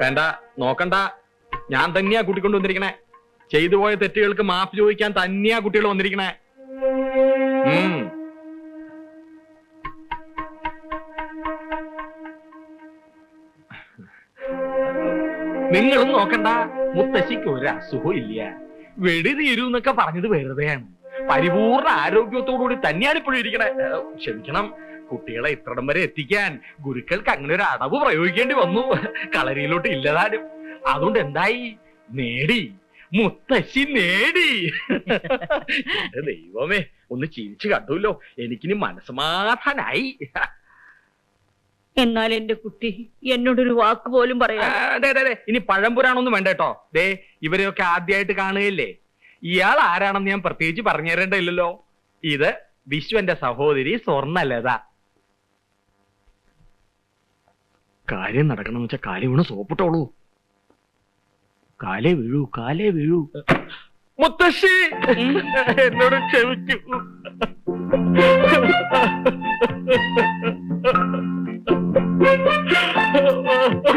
വേണ്ട നോക്കണ്ട. ഞാൻ തന്നെയാ കൂട്ടിക്കൊണ്ട് വന്നിരിക്കണേ. ചെയ്തു പോയ തെറ്റുകൾക്ക് മാപ്പ് ചോദിക്കാൻ തന്നെയാ കുട്ടികൾ വന്നിരിക്കണേ. നിങ്ങളും നോക്കണ്ട മുത്തശ്ശിക്ക് ഒരു അസുഖം ഇല്ല. വെടി തീരൂ എന്നൊക്കെ പറഞ്ഞത് വെറുതെയാണ്. പരിപൂർണ ആരോഗ്യത്തോടുകൂടി തന്നെയാണ് ഇപ്പോഴും ഇരിക്കണേ. ക്ഷമിക്കണം. കുട്ടികളെ ഇത്രടം വരെ എത്തിക്കാൻ ഗുരുക്കൾക്ക് അങ്ങനെ ഒരു അടവ് പ്രയോഗിക്കേണ്ടി വന്നു. കളരിയിലോട്ട് ഇല്ലതാനും. അതുകൊണ്ട് എന്തായി? നേടി. മുത്തശ്ശി നേടി. എന്റെ ദൈവമേ ഒന്ന് ചിരിച്ചു കണ്ടുല്ലോ. എനിക്കിനി മനസ്സമാധാനായി. എന്നാൽ എന്റെ കുട്ടി എന്നോടൊരു വാക്ക് പോലും പറയാ ഇനി പഴംപുരാണൊന്നും വേണ്ട കേട്ടോ. ദേ ഇവരെയൊക്കെ ആദ്യമായിട്ട് കാണുകയല്ലേ? ഇയാൾ ആരാണെന്ന് ഞാൻ പ്രത്യേകിച്ച് പറഞ്ഞു തരേണ്ടല്ലോ ഇത് വിശ്വന്റെ സഹോദരി സ്വർണലത. കാര്യം നടക്കണം വെച്ചാൽ കാലി വീണ് സോപ്പിട്ടോളൂ. കാലേ വീഴൂ കാലേ വീഴൂ. മുത്തശ്ശി! എന്നോട് ക്ഷമിക്കൂ.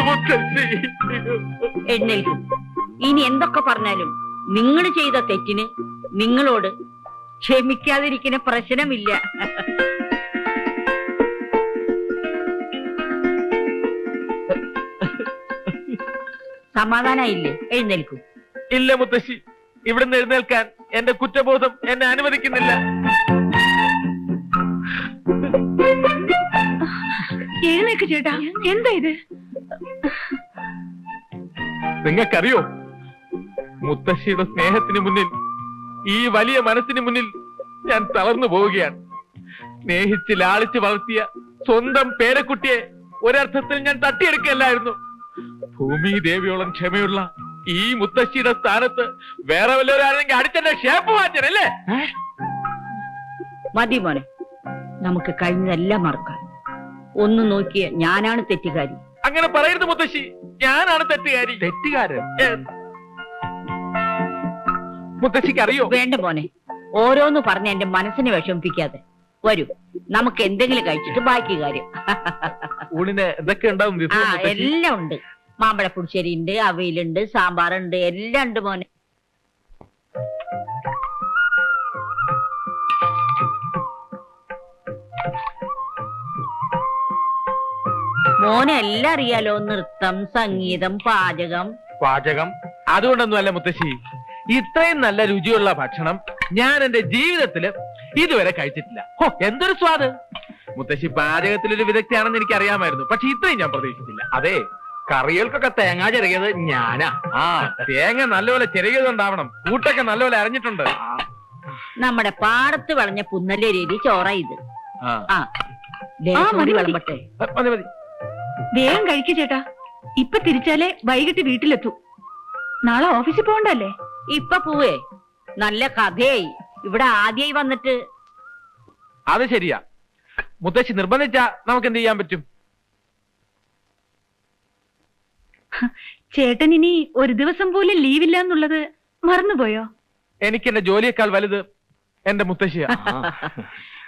മുത്തശ്ശി! എഴുന്നേൽക്കും ഇനി എന്തൊക്കെ പറഞ്ഞാലും നിങ്ങൾ ചെയ്ത തെറ്റിന് നിങ്ങളോട് ക്ഷമിക്കാതിരിക്കുന്ന പ്രശ്നമില്ല. സമാധാനായില്ലേ? എഴുന്നേൽക്കും. ഇല്ല മുത്തശ്ശി. ഇവിടുന്ന് എഴുന്നേൽക്കാൻ എന്റെ കുറ്റബോധം എന്നെ അനുവദിക്കുന്നില്ല. എഴുന്നേക്ക് ചേട്ടാ എന്താ ഇത്? നിങ്ങൾക്കറിയോ? മുത്തശ്ശിയുടെ സ്നേഹത്തിന് മുന്നിൽ ഈ വലിയ മനസ്സിന് മുന്നിൽ ഞാൻ തളർന്നു പോവുകയാണ്. സ്നേഹിച്ച് ലാളിച്ച് വളർത്തിയ സ്വന്തം പേരക്കുട്ടിയെ ഒരർത്ഥത്തിൽ ഞാൻ തട്ടിയെടുക്കല്ലായിരുന്നു ഭൂമി ദേവിയോളം ക്ഷമയുള്ള ഈ മുത്തശ്ശിയുടെ സ്ഥാനത്ത് വേറെ വല്ലവരാണെങ്കിൽ അടിച്ചെന്റെ ഷേപ്പ് മാറ്റനല്ലേ മതി മോനെ. നമുക്ക് കഴിഞ്ഞതെല്ലാം മറക്കാം. ഒന്ന് നോക്കിയ ഞാനാണ് തെറ്റുകാരി. അങ്ങനെ പറയരുത് മുത്തശ്ശി. ഞാനാണ് തെറ്റുകാരി. തെറ്റുകാരൻ? മുത്തശ്ശിക്ക് അറിയോ? വേണ്ട മോനെ. ഓരോന്ന് പറഞ്ഞ് എന്റെ മനസ്സിനെ വിഷമിപ്പിക്കാതെ. വരൂ. നമുക്ക് എന്തെങ്കിലും കഴിച്ചിട്ട് ബാക്കി കാര്യം. ഊണിന് എന്തൊക്കെ ഉണ്ടാവും ആ എല്ലാം ഉണ്ട്. മാമ്പഴ പുളിശ്ശേരി ഉണ്ട് അവയിലുണ്ട് സാമ്പാറുണ്ട് എല്ലാം ഉണ്ട് മോനെ. മോനെ എല്ലാം അറിയാലോ? നൃത്തം സംഗീതം പാചകം. പാചകം. അതുകൊണ്ടൊന്നുമല്ല മുത്തശ്ശി ഇത്രയും നല്ല രുചിയുള്ള ഭക്ഷണം ഞാൻ എന്റെ ജീവിതത്തിൽ ഇതുവരെ കഴിച്ചിട്ടില്ല. ഹോ എന്തൊരു സ്വാദ്. മുത്തശ്ശി പാചകത്തിലൊരു വിദഗ്ധയാണെന്ന് എനിക്ക് അറിയാമായിരുന്നു പക്ഷെ ഇത്രയും ഞാൻ പ്രതീക്ഷിച്ചില്ല. അതെ കറികൾക്കൊക്കെ തേങ്ങ ചെറിയത് ഞാനാ. ആ തേങ്ങ നല്ലപോലെ ചെറിയതുണ്ടാവണം കൂട്ടൊക്കെ നല്ലപോലെ അറിഞ്ഞിട്ടുണ്ട് നമ്മുടെ പാടത്ത് വളഞ്ഞ പുന്നല്ലേ രീതി ചോറ ഇത്. ആ. ആ ലേശം മതി, കൂടി മതി. വിളമ്പട്ടെ. മതി മതി. വേഗം കഴിക്കു ചേട്ടാ. ഇപ്പൊ തിരിച്ചാലേ വൈകിട്ട് വീട്ടിലെത്തൂ. നാളെ ഓഫീസിൽ പോകണ്ടല്ലേ? ഇപ്പൊ പോവേ. നല്ല കഥയായി. ഇവിടെ ആദ്യമായി വന്നിട്ട് അത് ശരിയാ. മുത്തശ്ശി നിർബന്ധിച്ച നമുക്ക് എന്ത് ചെയ്യാൻ പറ്റും? ചേട്ടൻ ഇനി ഒരു ദിവസം പോലും ലീവില്ല എന്നുള്ളത് മറന്നുപോയോ? എനിക്ക് എന്റെ ജോലിയേക്കാൾ വലുത് എന്റെ മുത്തശ്ശിയാ.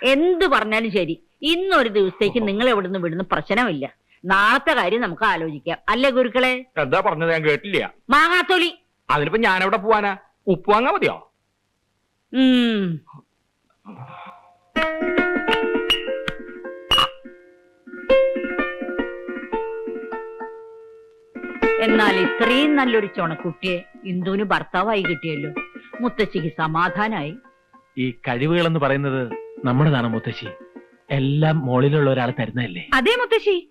എന്ത് പറഞ്ഞാലും ശരി. ഇന്നൊരു ദിവസത്തേക്ക് നിങ്ങൾ എവിടുന്ന് വിടുന്ന പ്രശ്നമില്ല. നാളത്തെ കാര്യം നമുക്ക് ആലോചിക്കാം. അല്ലേ ഗുരുക്കളെ? എന്താ പറഞ്ഞത്? ഞാൻ കേട്ടില്ല. മാങ്ങാത്തൊലി. അതിനിപ്പോ ഞാൻ എവിടെ പോവാനാ? ഉപ്പ് വാങ്ങാ മതിയോ? എന്നാൽ ഇത്രയും നല്ലൊരു ചുണക്കുട്ടിയെ ഇന്ദുവിന് ഭർത്താവായി കിട്ടിയല്ലോ. മുത്തശ്ശിക്ക് സമാധാനായി. ഈ കഴിവുകൾ എന്ന് പറയുന്നത് നമ്മുടെതാണ് മുത്തശ്ശി. എല്ലാം മോളിലുള്ള ഒരാൾ തരുന്നതല്ലേ? അതെ മുത്തശ്ശി.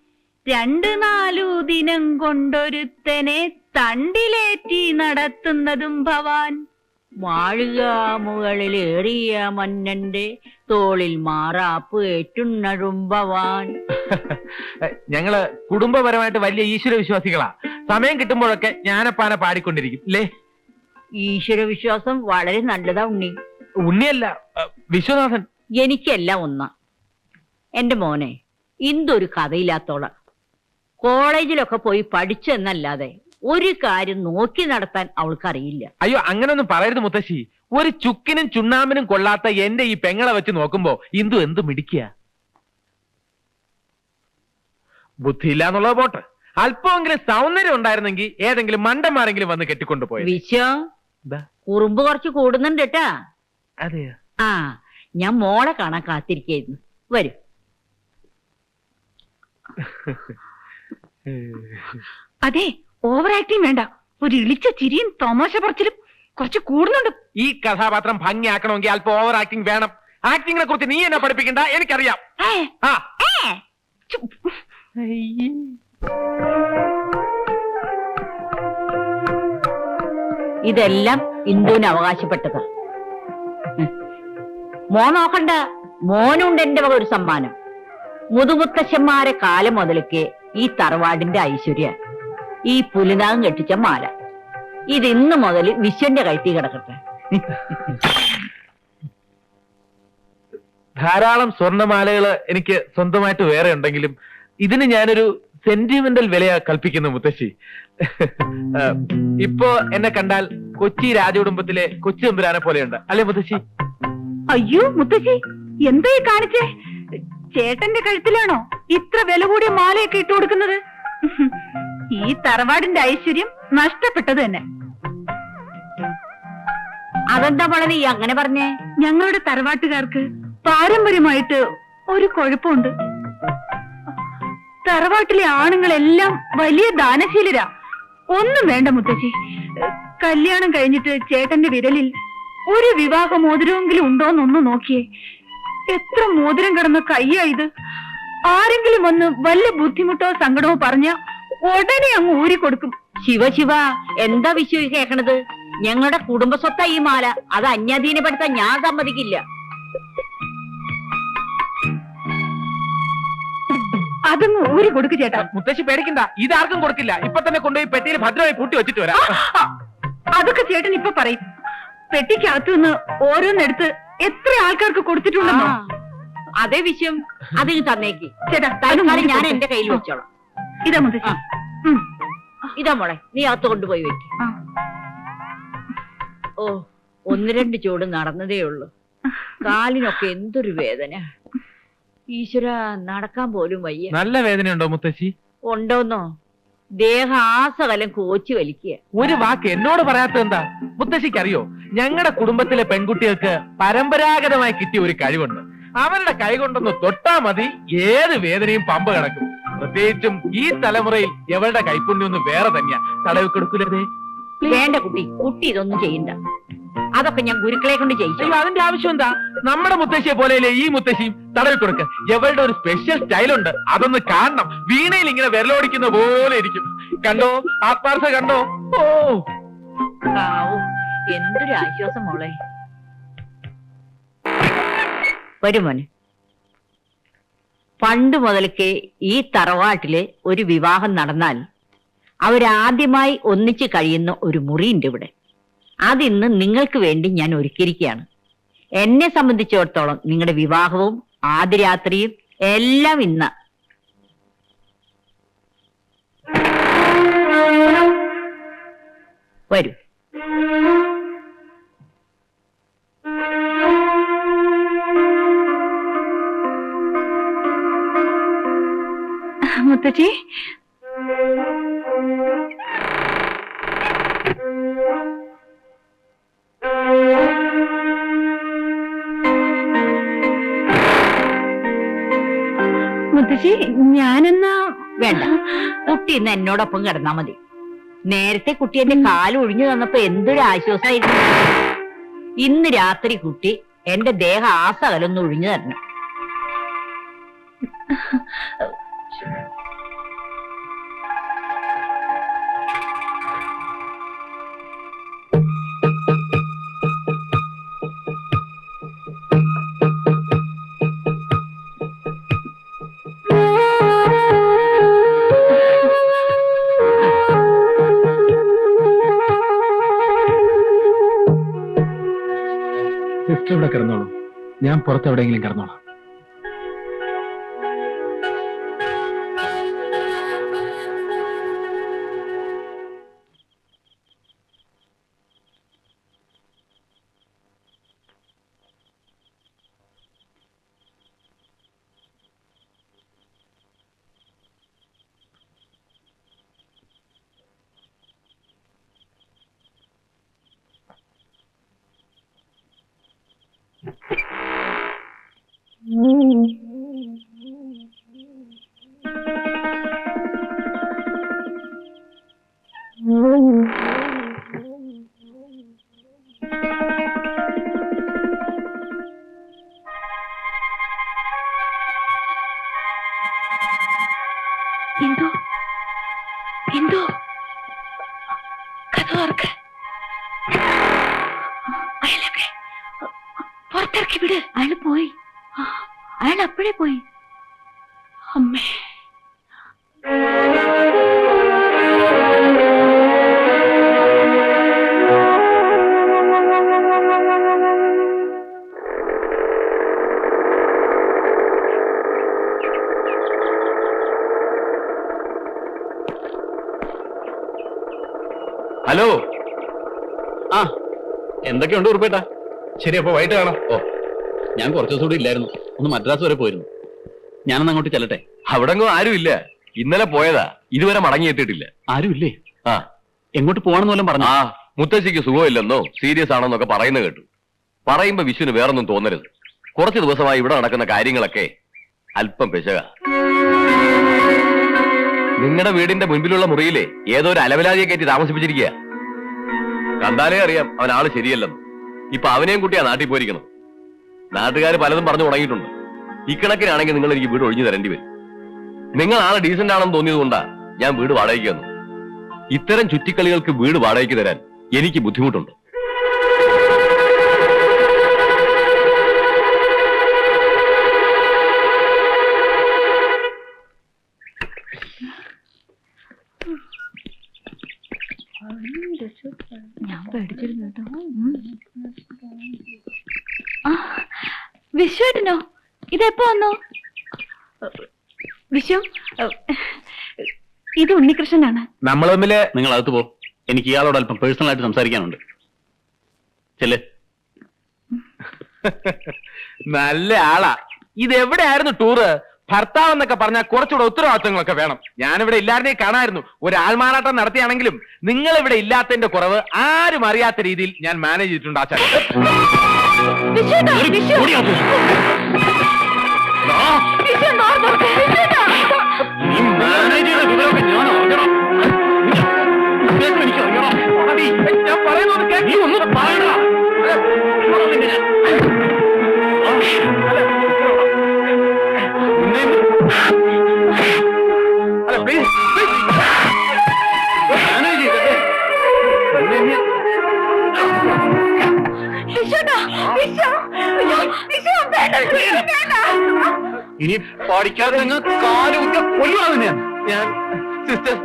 രണ്ട് നാലു ദിനം കൊണ്ടൊരുത്തനെ തണ്ടിലേറ്റി നടത്തുന്നതും ഭവാൻ. വാഴുക മുകളിൽ ഏറിയ മന്നന്റെ തോളിൽ മാറാപ്പ് ഏറ്റുണ്ണഴുമ്പവാൻ. ഞങ്ങൾ കുടുംബപരമായിട്ട് വലിയ ഈശ്വര വിശ്വാസികളാ സമയം കിട്ടുമ്പോഴൊക്കെ ജ്ഞാനപ്പാന പാടിക്കൊണ്ടിരിക്കും അല്ലേ ഈശ്വര വിശ്വാസം വളരെ നല്ലതാ ഉണ്ണി. ഉണ്ണിയല്ല വിശ്വനാഥൻ. എനിക്കെല്ലാം ഒന്നാ. എന്റെ മോനെ ഇന്തൊരു കഥയില്ലാത്തോള. കോളേജിലൊക്കെ പോയി പഠിച്ചെന്നല്ലാതെ ഒരു കാര്യം നോക്കി നടത്താൻ അവൾക്കറിയില്ല. അയ്യോ അങ്ങനൊന്നും പറയരുത് മുത്തശ്ശി. ഒരു ചുക്കിനും ചുണ്ണാമ്പിനും കൊള്ളാത്ത എന്റെ ഈ പെങ്ങളെ വെച്ച് നോക്കുമ്പോ ഇന്ദു എന്ത് മിടിക്കുക ബുദ്ധിയില്ല എന്നുള്ളത് പോട്ടെ. അല്പമെങ്കിലും സൗന്ദര്യം ഉണ്ടായിരുന്നെങ്കിൽ ഏതെങ്കിലും മണ്ടന്മാരെങ്കിലും വന്ന് കെട്ടിക്കൊണ്ടുപോയത്. വിശ്വം? കുറുമ്പ് കുറച്ച് കൂടുന്നുണ്ട് കേട്ടാ അതെയോ? ആ ഞാൻ മോളെ കാണാൻ കാത്തിരിക്കായിരുന്നു. വരും. അതെ ഓവർ ആക്ടിങ് വേണ്ട. ഒരു ഇളിച്ച ചിരിയും തമാശ പറച്ചിലും കുറച്ച് കൂടുന്നുണ്ട്. ഈ കഥാപാത്രം ഭംഗിയാക്കണമെങ്കിൽ അല്പം ഓവർ ആക്ടിങ് വേണം. ആക്ടിങ്ങിനെ കുറിച്ച് നീ എന്നെ പഠിപ്പിക്കണ്ട എനിക്കറിയാം. ആ. ഇതെല്ലാം ഇന്ദുവിന് അവകാശപ്പെട്ടത്. മോ മോൻ നോക്കണ്ട മോനുണ്ട് എന്റെ വക ഒരു സമ്മാനം. മുതുമുത്തശ്ശന്മാരെ കാലം മുതലൊക്കെ ഈ തറവാടിന്റെ ഐശ്വര്യ. ഈ പുലിനാഗം കെട്ടിച്ച മാല. ഇത് ഇന്ന് മുതൽ വിശ്വന്റെ കഴുത്തി കിടക്കട്ടെ. ധാരാളം സ്വർണമാലകൾ എനിക്ക് സ്വന്തമായിട്ട് വേറെ ഉണ്ടെങ്കിലും ഇതിന് ഞാനൊരു സെന്റിമെന്റൽ വിലയാ കൽപ്പിക്കുന്നു മുത്തശ്ശി. ഇപ്പോ എന്നെ കണ്ടാൽ കൊച്ചി രാജകുടുംബത്തിലെ കൊച്ചി തമ്പുരാനെ പോലെയുണ്ട്. അല്ലേ മുത്തശ്ശി? അയ്യോ മുത്തശ്ശി എന്താ ഈ കാണിച്ചേ? ചേട്ടന്റെ കഴുത്തിലാണോ ഇത്ര വില കൂടിയ മാലയൊക്കെ ഇട്ടു കൊടുക്കുന്നത് ഈ തറവാടിന്റെ ഐശ്വര്യം നഷ്ടപ്പെട്ടത് തന്നെ. അതെന്താ നീ അങ്ങനെ പറഞ്ഞേ? ഞങ്ങളുടെ തറവാട്ടുകാർക്ക് പാരമ്പര്യമായിട്ട് ഒരു കുഴപ്പമുണ്ട്. തറവാട്ടിലെ ആണുങ്ങളെല്ലാം വലിയ ദാനശീലരാ. ഒന്നും വേണ്ട മുത്തശ്ശി. കല്യാണം കഴിഞ്ഞിട്ട് ചേട്ടന്റെ വിരലിൽ ഒരു വിവാഹ മോതിരമെങ്കിലും ഉണ്ടോന്നൊന്ന് നോക്കിയേ. എത്ര മോതിരം കിടന്ന കയ്യാ ഇത്. ആരെങ്കിലും വന്ന് വല്ല ബുദ്ധിമുട്ടോ സങ്കടമോ പറഞ്ഞ ഉടനെ അങ്ങ് ഊരിക്കൊടുക്കും ശിവ ശിവ എന്താ വിശ്വ കേക്കണത്? ഞങ്ങളുടെ കുടുംബ സ്വത്ത ഈ മാല. അത് അന്യാധീനപ്പെടുത്താൻ ഞാൻ സമ്മതിക്കില്ല. അതങ്ങ് ഊരി കൊടുക്കു ചേട്ടാ. മുത്തശ്ശി പേടിക്കണ്ട. ഇതാർക്കും കൊടുക്കില്ല. ഇപ്പൊ തന്നെ കൊണ്ടുപോയി പെട്ടിയിൽ ഭദ്രമായി പൂട്ടി വെച്ചിട്ട് വരാം. അതൊക്കെ ചേട്ടൻ ഇപ്പൊ പറയും. പെട്ടിക്കകത്തു നിന്ന് ഓരോന്നെടുത്ത് എത്ര ആൾക്കാർക്ക് കൊടുത്തിട്ടുണ്ടെന്നോ? അതേ വിഷയം അതിന് തന്നേക്ക്. ചേട്ടാ തൽക്കാലം ഞാൻ എന്റെ കയ്യിൽ വെച്ചോളാം. ഇതാ മുത്തശ്ശി. ഉം. ഇതാ മോളെ നീ അകത്ത് കൊണ്ടുപോയി വെക്ക്. ഓ ഒന്ന് രണ്ട് ചൂട് നടന്നതേ ഉള്ളൂ. കാലിനൊക്കെ എന്തൊരു വേദന. ഈശ്വര നടക്കാൻ പോലും വയ്യ. നല്ല വേദനയുണ്ടോ മുത്തശ്ശി? ഉണ്ടോന്നോ? ദേഹാസകലം കോച്ചു വലിക്കുക. ഒരു വാക്ക് എന്നോട് പറയാത്ത എന്താ? മുത്തശ്ശിക്ക് അറിയോ ഞങ്ങളുടെ കുടുംബത്തിലെ പെൺകുട്ടികൾക്ക് പരമ്പരാഗതമായി കിട്ടിയ ഒരു കഴിവുണ്ട്. അവരുടെ കൈ കൊണ്ടൊന്ന് തൊട്ടാ മതി ഏത് വേദനയും പമ്പ് കിടക്കും. പ്രത്യേകിച്ചും ഈ തലമുറയിൽ എവളുടെ കൈപ്പുണ്യം ഒന്ന് വേറെ തന്നെയാ. തടവ് വേണ്ട കുട്ടി കുട്ടി ഇതൊന്നും ചെയ്യണ്ട. അതൊക്കെ ഞാൻ ഗുരുക്കളെ കൊണ്ട് ചെയ്യിച്ചു അയ്യോ അതിന്റെ ആവശ്യം എന്താ? നമ്മുടെ മുത്തശ്ശിയെ പോലെയല്ലേ ഈ മുത്തശ്ശിയും? തടവി കൊടുക്ക. എവളുടെ ഒരു സ്പെഷ്യൽ സ്റ്റൈലുണ്ട് അതൊന്ന് കാണണം. വീണയിൽ ഇങ്ങനെ വിരലോടിക്കുന്ന പോലെ ഇരിക്കും. കണ്ടോ? ആത്മാർത്ഥ കണ്ടോ? ഓ. എന്തൊരു ആശ്വാസം മോളെ. വരും മോനെ. പണ്ട് മുതൽക്കേ ഈ തറവാട്ടിൽ ഒരു വിവാഹം നടന്നാൽ അവരാദ്യമായി ഒന്നിച്ച് കഴിയുന്ന ഒരു മുറിയുണ്ട് ഇവിടെ. അതിന്ന് നിങ്ങൾക്ക് വേണ്ടി ഞാൻ ഒരുക്കിയിരിക്കുകയാണ്. എന്നെ സംബന്ധിച്ചിടത്തോളം നിങ്ങളുടെ വിവാഹവും ആദ്യ രാത്രിയും എല്ലാം ഇന്ന്. വരൂ. മുത്തശ്ശി മുത്തശ്ശി ഞാനെന്നാ വേണ്ട. കുട്ടി ഇന്ന് എന്നോടൊപ്പം കിടന്നാ മതി. നേരത്തെ കുട്ടി എന്റെ കാൽ ഒഴിഞ്ഞു തന്നപ്പോ എന്തൊരു ആശ്വാസമായിരുന്നു ഇന്ന് രാത്രി കുട്ടി എന്റെ ദേഹ ആസകലൊന്നും ഒഴിഞ്ഞു തരണം. ഇവിടെ കിടന്നോളൂ. ഞാൻ പുറത്ത് എവിടെയെങ്കിലും കിടന്നോളാം. അമ്മേ. ഹലോ. ആ എന്തൊക്കെയുണ്ട് ഉറുപ്പേട്ടാ? ശരി അപ്പൊ വൈകിട്ട് കാണാം. ഓ ഞാൻ കുറച്ചു ദിവസം കൂടി ഇല്ലായിരുന്നു. ഒന്ന് മദ്രാസ് വരെ പോയിരുന്നു. ഞാനൊന്ന് അങ്ങോട്ട് ചെല്ലട്ടെ? അവിടെങ്ങും ആരുമില്ല ഇന്നലെ പോയതാ. ഇതുവരെ മടങ്ങി മടങ്ങിയെത്തിയിട്ടില്ല ആരുമില്ലേ ആ. എങ്ങോട്ട് പോകണമെന്ന് വല്ലതും പറഞ്ഞു? ആ മുത്തശ്ശിക്ക് സുഖമില്ലെന്നോ സീരിയസ് ആണെന്നൊക്കെ പറയുന്ന കേട്ടു. പറയുമ്പോ വിഷുവിന് വേറൊന്നും തോന്നരുത്. കുറച്ച് ദിവസമായി ഇവിടെ നടക്കുന്ന കാര്യങ്ങളൊക്കെ അല്പം പിശക. നിങ്ങളുടെ വീടിന്റെ മുൻപിലുള്ള മുറിയിലെ ഏതോ ഒരു അലവലാതിയെ കയറ്റി താമസിപ്പിച്ചിരിക്കുക കണ്ടാലേ അറിയാം അവൻ ആൾ ശരിയല്ലെന്ന്. ഇപ്പൊ അവനെയും കുട്ടിയാ നാട്ടിൽ പോയിരിക്കണം നാട്ടുകാർ പലതും പറഞ്ഞു തുടങ്ങിയിട്ടുണ്ട് ഇക്കണക്കിനാണെങ്കിൽ നിങ്ങൾ എനിക്ക് വീട് ഒഴിഞ്ഞു തരേണ്ടി വരും. നിങ്ങൾ ആളെ ഡീസന്റ് ആണെന്ന് തോന്നിയതുകൊണ്ടാ ഞാൻ വീട് വാടകയ്ക്ക് തന്നു. ഇത്തരം ചുറ്റിക്കളികൾക്ക് വീട് വാടകയ്ക്ക് തരാൻ എനിക്ക് ബുദ്ധിമുട്ടുണ്ട്. ഞാൻ ഇതെപ്പോ വന്നു? വിഷു ഇത് ഉണ്ണികൃഷ്ണനാണ്. നമ്മൾ തമ്മിൽ നിങ്ങൾ അകത്ത് പോ. എനിക്ക് ഇയാളോട് അല്പം പേഴ്സണൽ ആയിട്ട് സംസാരിക്കാനുണ്ട്. ചെല്ലേ. നല്ല ആളാ. ഇത് എവിടെയായിരുന്നു ടൂറ് ഭർത്താവ് എന്നൊക്കെ പറഞ്ഞാൽ കുറച്ചുകൂടെ ഉത്തരവാദിത്തങ്ങളൊക്കെ വേണം. ഞാനിവിടെ ഇല്ലാതെ കാണായിരുന്നു. ഒരു ആൾമാറാട്ടം നടത്തിയാണെങ്കിലും നിങ്ങൾ ഇവിടെ ഇല്ലാത്തതിന്റെ കുറവ് ആരും അറിയാത്ത രീതിയിൽ ഞാൻ മാനേജ് ചെയ്തിട്ടുണ്ട് ആചാര്യ വിശ്വ. വിശ്വ, വേണ്ട, വേണ്ട. ഇനി പഠിക്കാതെ നിങ്ങൾ കാലുകുറ്റ കൊല്ലുവാണ് ഞാൻ. ഞാൻ സിസ്റ്റർ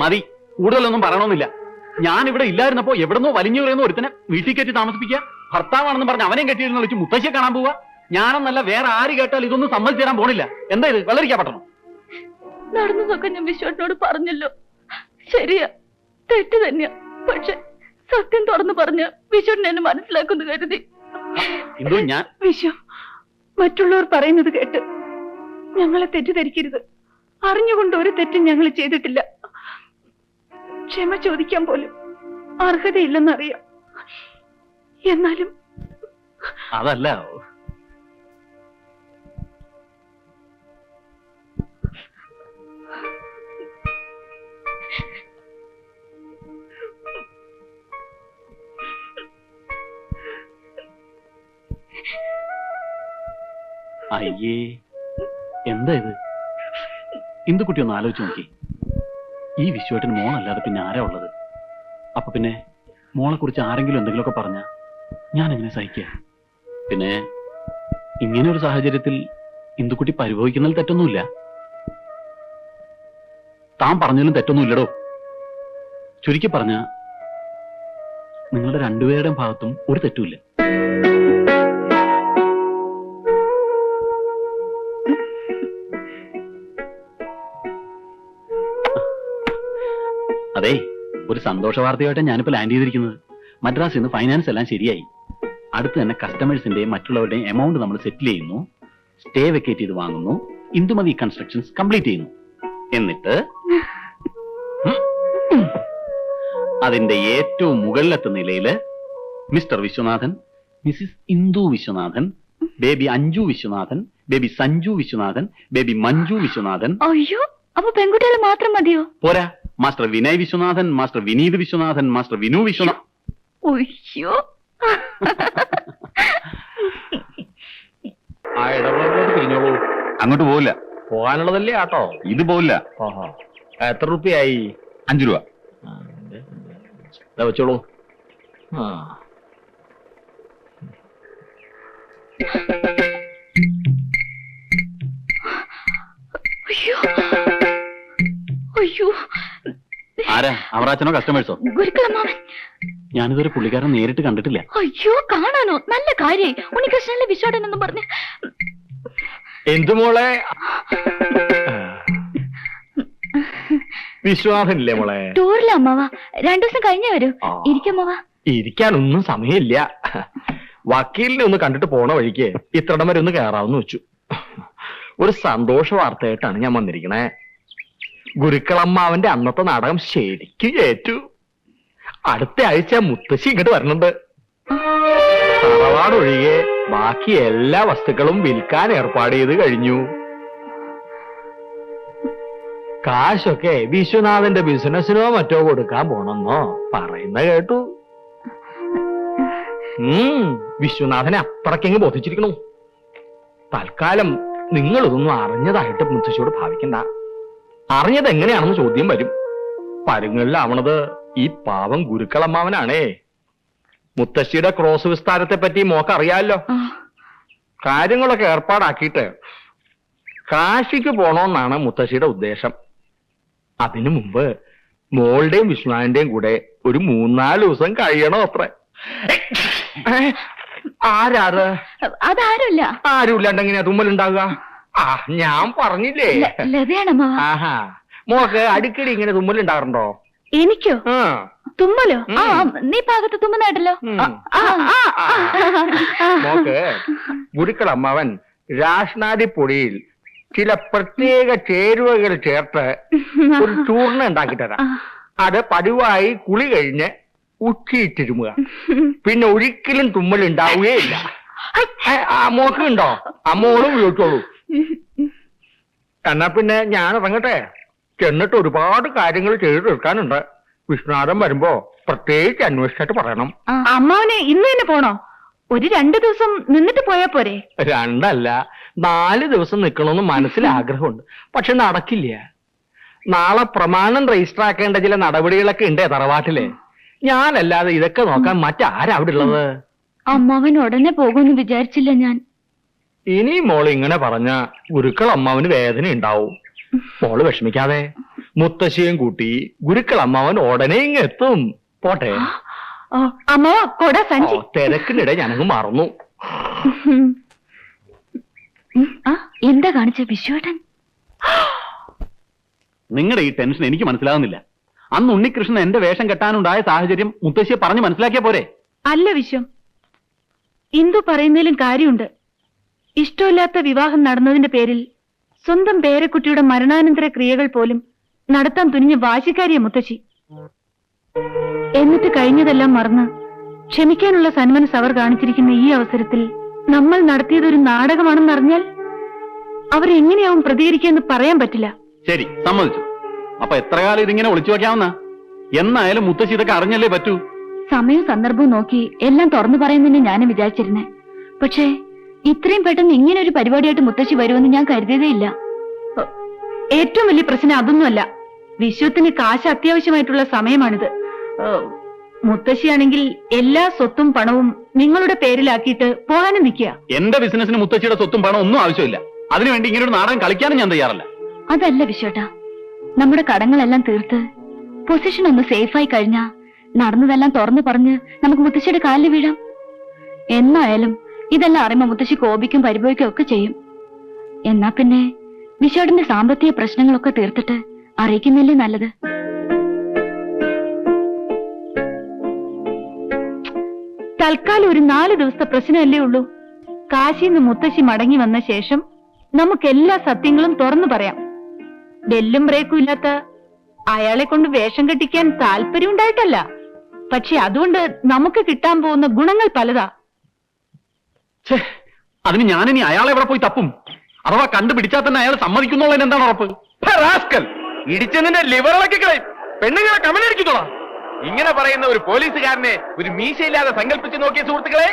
മതി കൂടുതലൊന്നും പറയണമെന്നില്ല. ഞാൻ ഇവിടെ ഇല്ലായിരുന്നപ്പോ എവിടെന്നോ വലിഞ്ഞു പറയുന്ന ഒരുത്തനെ വീട്ടിൽ കയറ്റി താമസിപ്പിക്കുക. ഭർത്താവാണെന്ന് പറഞ്ഞ് അവനെയും കെട്ടിയിരുന്ന വിളിച്ച് മുത്തശ്ശിയെ കാണാൻ പോവുക ഞാനെന്നല്ല വേറെ ആര് കേട്ടാൽ ഇതൊന്നും സമ്മതിച്ചു തരാൻ പോണില്ല. എന്താ ഇത്? വെള്ളരിക്കാ പറ്റണം നടന്നതൊക്കെ ഞാൻ വിശ്വനോട് പറഞ്ഞല്ലോ. ശരിയാ തെറ്റ് തന്നെയാ. പക്ഷെ സത്യം തുറന്നു പറഞ്ഞ് വിശ്വൻ എന്നെ മനസ്സിലാക്കുന്നു കരുതി. എന്തോ ഞാൻ വിശ്വ മറ്റുള്ളവർ പറയുന്നത് കേട്ട് ഞങ്ങളെ തെറ്റിദ്ധരിക്കരുത്. അറിഞ്ഞുകൊണ്ട് ഒരു തെറ്റും ഞങ്ങൾ ചെയ്തിട്ടില്ല. ക്ഷമ ചോദിക്കാൻ പോലും അർഹതയില്ലെന്നറിയാം. എന്നാലും അതല്ല. അയ്യേ എന്താ ഇത്? ഇന്ദുക്കുട്ടി ഒന്ന് ആലോചിച്ച് നോക്കി. ഈ വിശ്വട്ടിന് മോളല്ലാതെ പിന്നെ ആരാ ഉള്ളത്? അപ്പൊ പിന്നെ മോളെ കുറിച്ച് ആരെങ്കിലും എന്തെങ്കിലുമൊക്കെ പറഞ്ഞ? ഞാൻ എങ്ങനെ സഹിക്കുക. പിന്നെ? ഇങ്ങനെ ഒരു സാഹചര്യത്തിൽ ഇന്ദുക്കുട്ടി പരിഭവിക്കുന്നതിൽ തെറ്റൊന്നുമില്ല. താൻ പറഞ്ഞതിലും തെറ്റൊന്നുമില്ലടോ. ചുരുക്കി പറഞ്ഞ നിങ്ങളുടെ രണ്ടുപേരുടെയും ഭാഗത്തും ഒരു തെറ്റുമില്ല. അതെ ഒരു സന്തോഷ വാർത്തയായിട്ട് ഞാനിപ്പോ ലാൻഡ് ചെയ്തിരിക്കുന്നത്. മദ്രാസിൽ നിന്ന് ഫൈനാൻസ് എല്ലാം ശരിയായി. അടുത്ത് തന്നെ കസ്റ്റമേഴ്സിന്റെയും മറ്റുള്ളവരുടെയും എമൗണ്ട് നമ്മൾ സെറ്റിൽ ചെയ്യുന്നു. സ്റ്റേ വെക്കേറ്റ് ചെയ്ത് വാങ്ങുന്നു. ഇന്ദുമതി കൺസ്ട്രക്ഷൻസ് കംപ്ലീറ്റ് ചെയ്യുന്നു. എന്നിട്ട് അതിന്റെ ഏറ്റവും മുകളിലത്തെ നിലയിൽ Mr Vishwanathan Mrs Indu Vishwanathan baby Anju Vishwanathan baby Sanju Vishwanathan baby Manju Vishwanathan. അയ്യോ അപ്പൊ പെൺകുട്ടികൾ മാത്രം മതിയോ? പോരാ master Vinay Vishwanathan master Vineeth Vishwanathan master Vinu Vishwanathan അയ്യോ. ആ ഇടവേളോട് തിരിഞ്ഞോളൂ അങ്ങോട്ട് പോവില്ല. പോകാനുള്ളതല്ലേ ആട്ടോ? ഇത് പോവില്ല. ഓഹോ എത്ര റുപ്യായി? അഞ്ചു രൂപ. വെച്ചോളൂ. ആ. അയ്യോ. അയ്യോ. ആരാ? അവറാച്ചനോ കസ്റ്റമേഴ്സോ ഗുരുക്കളമ്മാവൻ. ഞാനിതൊരു പുള്ളിക്കാരൻ നേരിട്ട് കണ്ടിട്ടില്ല. അയ്യോ കാണാനോ? നല്ല കാര്യായി ഉണ്ണികൃഷ്ണനിലെ വിശ്വാടൻ എന്ന് പറഞ്ഞ് എന്തു മോളെ? വിശ്വാസമില്ലേ മോളെ? ടൂറിലെ അമ്മാവാ. രണ്ടു ദിവസം കഴിഞ്ഞേ വരൂ. ആ. ഇരിക്കമ്മാവ ഇരിക്കാനൊന്നും സമയമില്ല. വക്കീലിനെ ഒന്ന് കണ്ടിട്ട് പോണ വഴിക്ക് ഇത്രടം വരെ ഒന്ന് കയറാവുന്ന വെച്ചു. ഒരു സന്തോഷ വാർത്തയായിട്ടാണ് ഞാൻ വന്നിരിക്കണേ. ഗുരുക്കളമ്മാവന്റെ അന്നത്തെ നാടകം ശരിക്കും ഏറ്റു. അടുത്ത ആഴ്ച മുത്തശ്ശി ഇങ്ങോട്ട് വരണുണ്ട്. തറവാടൊഴികെ ബാക്കി എല്ലാ വസ്തുക്കളും വിൽക്കാൻ ഏർപ്പാട് ചെയ്ത് കഴിഞ്ഞു. കാശൊക്കെ വിശ്വനാഥന്റെ ബിസിനസ്സിനോ മറ്റോ കൊടുക്കാൻ പോണെന്നോ പറയുന്ന കേട്ടു. വിശ്വനാഥനെ അത്രക്കെങ്ങ് ബോധിച്ചിരിക്കണു. തൽക്കാലം നിങ്ങൾ ഇതൊന്നും അറിഞ്ഞതായിട്ട് മുത്തശ്ശിയോട് ഭാവിക്കണ്ട. അറിഞ്ഞത് എങ്ങനെയാണെന്ന് ചോദ്യം വരും. പരുങ്ങളിലാവണത് ഈ പാവം ഗുരുക്കളമ്മാവനാണേ. മുത്തശ്ശിയുടെ ക്രോസ് വിസ്താരത്തെ പറ്റി മോക്ക് അറിയാലോ കാര്യങ്ങളൊക്കെ ഏർപ്പാടാക്കിയിട്ട് കാശിക്ക് പോണോന്നാണ് മുത്തശ്ശിയുടെ ഉദ്ദേശം. അതിനു മുമ്പ് മോളുടെയും വിഷ്ണുവിന്റെയും കൂടെ ഒരു മൂന്നാൽ ദിവസം കഴിയണോ അത്ര. ആരാത്? അതാരല്ല. ആരുമില്ലാണ്ടെങ്ങനെയാ തുമ്മൽ ഉണ്ടാവുക ആ ഞാൻ പറഞ്ഞില്ലേ. ആഹാ. മോക്ക് അടിക്കടി ഇങ്ങനെ തുമ്മലുണ്ടാകാറുണ്ടോ? എനിക്കോ? തുമ്മലോ? ആ നീ പാകത്ത് തുമ്മുന്നായിട്ടല്ലോ ഉം. ആ, അമ്മാവൻ രാഷ്നാദിപ്പൊടിയിൽ ചില പ്രത്യേക ചേരുവകൾ ചേർത്ത് ഒരു ചൂർണ ഉണ്ടാക്കി തരാം. അത് പതിവായി കുളി കഴിഞ്ഞ് ഉച്ചയിട്ടിരുമുക. പിന്നെ ഒരിക്കലും തുമ്മൽ ഉണ്ടാവുകയില്ല ആ മോക്ക് ഉണ്ടോ? അമ്മോളും ഉപയോഗിച്ചോളൂ. എന്നാ പിന്നെ ഞാൻ ഇറങ്ങട്ടെ? ചെന്നിട്ട് ഒരുപാട് കാര്യങ്ങൾ ചെയ്തു തീർക്കാനുണ്ട്. വിഷ്ണുനാഥൻ വരുമ്പോ പ്രത്യേകിച്ച് അന്വേഷിച്ചിട്ട് പറയണം. അമ്മാവനെ ഇന്ന് തന്നെ പോണോ? ഒരു രണ്ടു ദിവസം നിന്നിട്ട് പോയാ പോരെ? രണ്ടല്ല നാല് ദിവസം നിൽക്കണമെന്ന് മനസ്സിൽ ആഗ്രഹമുണ്ട്. പക്ഷെ നടക്കില്ല. നാളെ പ്രമാണം രജിസ്റ്റർ ആക്കേണ്ട ചില നടപടികളൊക്കെ ഉണ്ടേ തറവാട്ടിലെ. ഞാനല്ലാതെ ഇതൊക്കെ നോക്കാൻ മറ്റാരാ അവിടെ ഉള്ളത്? അമ്മാവൻ ഉടനെ പോകുമെന്ന് വിചാരിച്ചില്ല ഞാൻ. ഇനി മോൾ ഇങ്ങനെ പറഞ്ഞ ഗുരുക്കൾ അമ്മാവന് വേദന ഉണ്ടാവും മോൾ വിഷമിക്കാതെ. മുത്തശ്ശിയും കൂട്ടി ഗുരുക്കൾ അമ്മാവൻ ഉടനെ ഇങ്ങ് എത്തും. പോട്ടെ. അമ്മാവ കൊട സഞ്ചി. തിരക്കിനിടെ ഞാനങ്ങ് മറന്നു. ആ, എന്താ കാണിച്ച വിശ്വേട്ടൻ? നിങ്ങളുടെ ഈ ടെൻഷൻ എനിക്ക് മനസ്സിലാകുന്നില്ല അന്ന് ഉണ്ണികൃഷ്ണൻ എന്റെ വേഷം കെട്ടാനുണ്ടായ സാഹചര്യം മുത്തശ്ശിയെ പറഞ്ഞു മനസ്സിലാക്കിയ പോരെ. അല്ല വിശ്വം. ഇന്ദു പറയുന്നതിലും കാര്യമുണ്ട്. ഇഷ്ടമില്ലാത്ത വിവാഹം നടന്നതിന്റെ പേരിൽ സ്വന്തം പേരക്കുട്ടിയുടെ മരണാനന്തര ക്രിയകൾ പോലും നടത്താൻ തുനിഞ്ഞ വാശിക്കാരിയ മുത്തശ്ശി. എന്നിട്ട് കഴിഞ്ഞതെല്ലാം മറന്ന് ക്ഷമിക്കാനുള്ള സന്മനസ് അവർ കാണിച്ചിരിക്കുന്ന ഈ അവസരത്തിൽ നമ്മൾ നടത്തിയതൊരു ഒരു അവർ അവരെങ്ങനെയാവും പ്രതികരിക്കാന്ന് പറയാൻ പറ്റില്ല. ശരി സമ്മതിച്ചു. അപ്പൊ എത്ര കാലം ഇതിങ്ങനെ ഒളിച്ചു വെക്കാവുന്ന? എന്നായാലും മുത്തശ്ശി ഇതൊക്കെ അറിഞ്ഞല്ലേ പറ്റൂ? സമയവും സന്ദർഭവും നോക്കി എല്ലാം തുറന്നു പറയുന്നതിന് ഞാനും വിചാരിച്ചിരുന്നേ. പക്ഷേ ഇത്രയും പെട്ടെന്ന് ഇങ്ങനെ ഒരു പരിപാടിയായിട്ട് മുത്തശ്ശി വരുമെന്ന് ഞാൻ കരുതിയതേ ഇല്ല ഏറ്റവും വലിയ പ്രശ്നം അതൊന്നുമല്ല. വിശ്വത്തിന് കാശ് അത്യാവശ്യമായിട്ടുള്ള സമയമാണിത്. മുത്തശ്ശിയാണെങ്കിൽ എല്ലാ സ്വത്തും പണവും നിങ്ങളുടെ പേരിലാക്കിയിട്ട് പോകാനും നിൽക്കുക. എന്റെ ബിസിനസിന് മുത്തശ്ശിയുടെ സ്വത്തും പണം ഒന്നും ആവശ്യമില്ല. അതിനുവേണ്ടി ഇങ്ങനെ ഒരു നാടകം കളിക്കാനും ഞാൻ തയ്യാറല്ല. അതല്ല വിശ്വട്ട. നമ്മുടെ കടങ്ങളെല്ലാം തീർത്ത് പൊസിഷൻ ഒന്ന് സേഫായി കഴിഞ്ഞാ നടന്നതെല്ലാം തുറന്നു പറഞ്ഞ് നമുക്ക് മുത്തശ്ശിയുടെ കാലിൽ വീഴാം. എന്നായാലും ഇതെല്ലാം അറിയുമ്പോ മുത്തശ്ശി കോപിക്കും പരിഭവിക്കും ഒക്കെ ചെയ്യും. എന്നാ പിന്നെ നിഷേടിന്റെ സാമ്പത്തിക പ്രശ്നങ്ങളൊക്കെ തീർത്തിട്ട് അറിയിക്കുന്നില്ലേ നല്ലത്? തൽക്കാലം ഒരു നാല് ദിവസത്തെ പ്രശ്നമല്ലേ ഉള്ളൂ. കാശിന്ന് മുത്തശ്ശി മടങ്ങി വന്ന ശേഷം നമുക്ക് എല്ലാ സത്യങ്ങളും തുറന്നു പറയാം. ബെല്ലും ബ്രേക്കും ഇല്ലാത്ത അയാളെ കൊണ്ട് വേഷം കെട്ടിക്കാൻ താല്പര്യം ഉണ്ടായിട്ടല്ല പക്ഷെ അതുകൊണ്ട് നമുക്ക് കിട്ടാൻ പോകുന്ന ഗുണങ്ങൾ പലതാ. അതിന് ഞാനിനി അയാളെ എവിടെ പോയി തപ്പും? അഥവാ കണ്ടുപിടിച്ചാൽ തന്നെ അയാൾ സമ്മതിക്കുന്നുള്ളതിന് എന്താണ് ഉറപ്പ്? ഇടിച്ചതിന്റെ ലിവറിളക്കി കളയും. പെണ്ണുങ്ങളെ കമലടിക്കുന്നോളാം ഇങ്ങനെ പറയുന്ന ഒരു പോലീസുകാരനെ ഒരു മീശയില്ലാതെ സങ്കല്പിച്ച് നോക്കിയ സുഹൃത്തുക്കളെ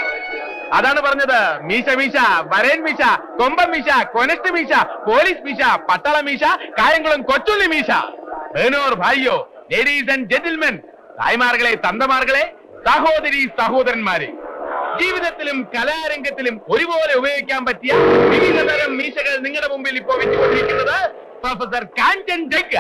അതാണ് പറഞ്ഞത് മീശ മീശ വരേൻ മീശ കൊമ്പൻ മീശ കൊനസ്റ്റ് മീശ പോലീസ് മീശ പട്ടാള മീശ കായംകുളം കൊച്ചുള്ളി മീശ. ബേനോർ ഭായിയോ ലേഡീസ് ആൻഡ് ജെന്റിൽമെൻ തായ്മാർകളെ തന്തമാർകളെ സഹോദരി സഹോദരന്മാരെ. ജീവിതത്തിലും കലാരംഗത്തിലും ഒരുപോലെ ഉപയോഗിക്കാൻ പറ്റിയ വിവിധ തരം മീശകൾ നിങ്ങളുടെ മുമ്പിൽ ഇപ്പോൾ വെച്ചുകൊണ്ടിരിക്കുന്നത് പ്രൊഫസർ കാഞ്ചൻ ജഗ്ഗ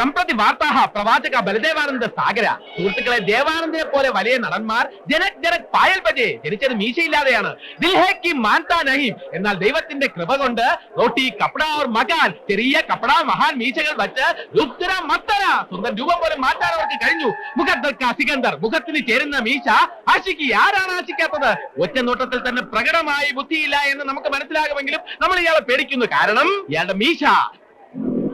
സമ്പ്രതി വാർത്താഹ പ്രവാചക ബലദേവാനന്ദ സാഗര. സുഹൃത്തുക്കളെ ദേവാനന്ദയെ പോലെ വലിയ നടന്മാർ ജനക് ജനക് പായൽ ബജെ ജനിച്ചത് മീശയില്ലാതെയാണ്. ദിൽ കി മാൻതാ നഹീം. എന്നാൽ ദൈവത്തിന്റെ കൃപ കൊണ്ട് റോട്ടി കപ്പട ഓർ മകാൻ ചെറിയ കപ്പട മഹാൻ മീശകൾ വച്ച് രുദ്ര മത്തര സ്വന്തം രൂപം പോലെ മാറ്റാൻ അവർക്ക് കഴിഞ്ഞു. മുഖദ്ദർക്ക സികന്ദർ മുഖത്തിന് ചേരുന്ന മീശ ആശിക്ക് ആരാണ് ആശിക്കാത്തത്? ഒറ്റ നോട്ടത്തിൽ തന്നെ പ്രകടമായി ബുദ്ധിയില്ല എന്ന് നമുക്ക് മനസ്സിലാകുമെങ്കിലും നമ്മൾ ഇയാളെ പേടിക്കുന്നു. കാരണം ഇയാളുടെ മീശ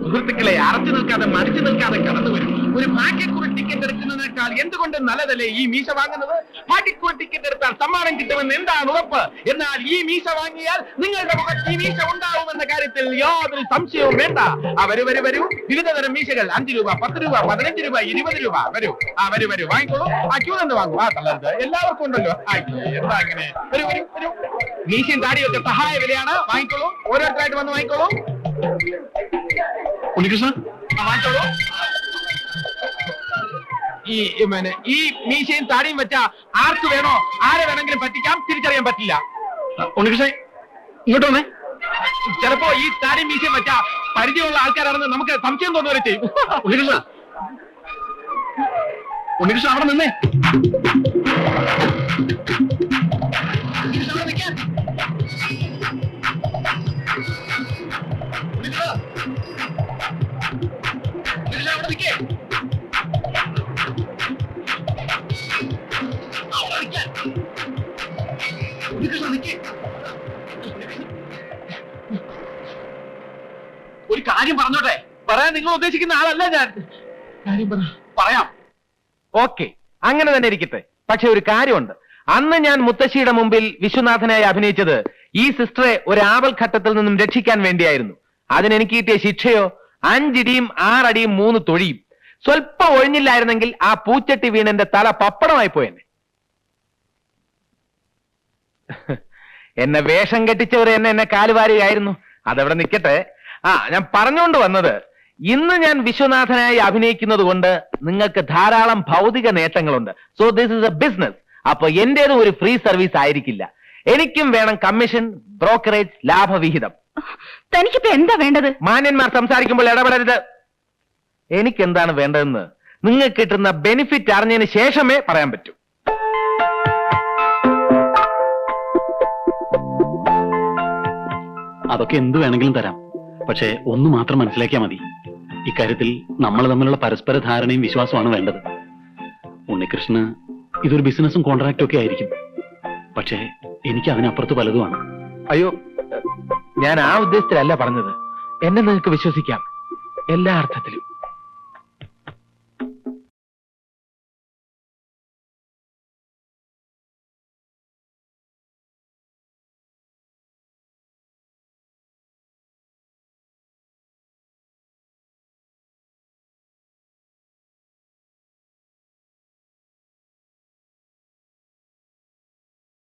സുഹൃത്തുക്കളെ അറച്ചു നിൽക്കാതെ മടിച്ചു നിൽക്കാതെ കടന്നു വരും ഒരു പാക്കറ്റ് ടിക്കറ്റ് എടുക്കുന്നതിനേക്കാൾ എന്തുകൊണ്ട് നല്ലതല്ലേ ഈ മീശ വാങ്ങുന്നത്? പാക്കറ്റ് ടിക്കറ്റ് എടുത്താൽ സമ്മാനം കിട്ടുമെന്ന് എന്താണ് ഉറപ്പ്? എന്നാൽ ഈ മീശ വാങ്ങിയാൽ നിങ്ങളുടെ മുഖത്ത് ഈ മീശ ഉണ്ടാവുമെന്ന കാര്യത്തിൽ യാതൊരു സംശയവും വേണ്ട. ആ വരൂ വരൂ വരൂ. വിവിധ തരം മീശകൾ. അഞ്ചു രൂപ പത്ത് രൂപ പതിനഞ്ച് രൂപ ഇരുപത് രൂപ. വരൂ. ആ വരൂ വരൂ. വാങ്ങിക്കോളൂ. ആ ക്യൂ നിന്ന് വാങ്ങൂ. ആ തള്ളരുത് എല്ലാവർക്കും ഉണ്ടല്ലോ. എന്താ അങ്ങനെ വരൂ വരൂ വരൂ. മീശയും താടിയൊക്കെ സഹായ വിലയാണ്. വാങ്ങിക്കോളൂ. ഓരോരുത്തരായിട്ട് വന്ന് വാങ്ങിക്കോളൂ. ഉണ്ണികൃഷ്ണൻ? വാങ്ങിച്ചോളൂ. ഈ പിന്നെ ഈ മീശയും താടിയും വെച്ച ആർക്ക് വേണോ ആരെ വേണമെങ്കിലും പറ്റിക്കാം തിരിച്ചറിയാൻ പറ്റില്ല. ഉണ്ണികൃഷ്ണൻ ഇങ്ങോട്ട് വന്നേ. ചിലപ്പോ ഈ താടിയും മീശയും വെച്ച പരിചയമുള്ള ആൾക്കാരാണെന്ന് നമുക്ക് സംശയം തോന്നുന്നവരെ ചെയ്യും. ഉണ്ണികൃഷ്ണ. ഉണ്ണികൃഷ്ണ അവിടെ നിന്നേ. ഒരു കാര്യം പറഞ്ഞോട്ടെ? പറയാൻ നിങ്ങൾ ഉദ്ദേശിക്കുന്ന ആളല്ല ഞാൻ. കാര്യം പറ. പറയാം. ഓക്കെ അങ്ങനെ തന്നെ ഇരിക്കട്ടെ. പക്ഷെ ഒരു കാര്യമുണ്ട്. അന്ന് ഞാൻ മുത്തശ്ശിയുടെ മുമ്പിൽ വിശ്വനാഥനായി അഭിനയിച്ചത് ഈ സിസ്റ്ററെ ഒരു ആവൽ ഘട്ടത്തിൽ നിന്നും രക്ഷിക്കാൻ വേണ്ടിയായിരുന്നു. അതിനെനിക്ക് കിട്ടിയ ശിക്ഷയോ അഞ്ചിടിയും ആറടിയും മൂന്ന് തൊഴിയും. സ്വല്പം ഒഴിഞ്ഞില്ലായിരുന്നെങ്കിൽ ആ പൂച്ചട്ടി വീണന്റെ തല പപ്പടമായി പോയെന്നെ. എന്നെ വേഷം കെട്ടിച്ചവർ എന്നെ എന്നെ കാലുവാരിയായിരുന്നു. അതവിടെ നിൽക്കട്ടെ ആ ഞാൻ പറഞ്ഞുകൊണ്ട് വന്നത് ഇന്ന് ഞാൻ വിശ്വനാഥനായി അഭിനയിക്കുന്നത് കൊണ്ട് നിങ്ങൾക്ക് ധാരാളം ഭൗതിക നേട്ടങ്ങളുണ്ട്. So this is a business അപ്പൊ എന്റേതും ഒരു ഫ്രീ സർവീസ് ആയിരിക്കില്ല. എനിക്കും വേണം കമ്മീഷൻ ബ്രോക്കറേജ് ലാഭവിഹിതം. തനിക്കിപ്പോ എന്താ വേണ്ടത്? മാന്യന്മാർ സംസാരിക്കുമ്പോൾ ഇടപെടരുത്. എനിക്ക് എന്താണ് വേണ്ടതെന്ന് നിങ്ങൾക്ക് കിട്ടുന്ന ബെനിഫിറ്റ് അറിഞ്ഞതിന് ശേഷമേ പറയാൻ പറ്റൂ. അതൊക്കെ എന്ത് വേണമെങ്കിലും തരാം. പക്ഷേ ഒന്ന് മാത്രം മനസ്സിലാക്കിയാൽ മതി. ഇക്കാര്യത്തിൽ നമ്മൾ തമ്മിലുള്ള പരസ്പര ധാരണയും വിശ്വാസമാണ് വേണ്ടത്. ഉണ്ണികൃഷ്ണന് ഇതൊരു ബിസിനസ്സും കോൺട്രാക്റ്റും ഒക്കെ ആയിരിക്കും. പക്ഷേ എനിക്ക് അതിനപ്പുറത്ത് പലതുമാണ് അയ്യോ ഞാൻ ആ ഉദ്ദേശത്തിലല്ല പറഞ്ഞത്. എന്നെ നിങ്ങൾക്ക് വിശ്വസിക്കാം. എല്ലാ അർത്ഥത്തിലും.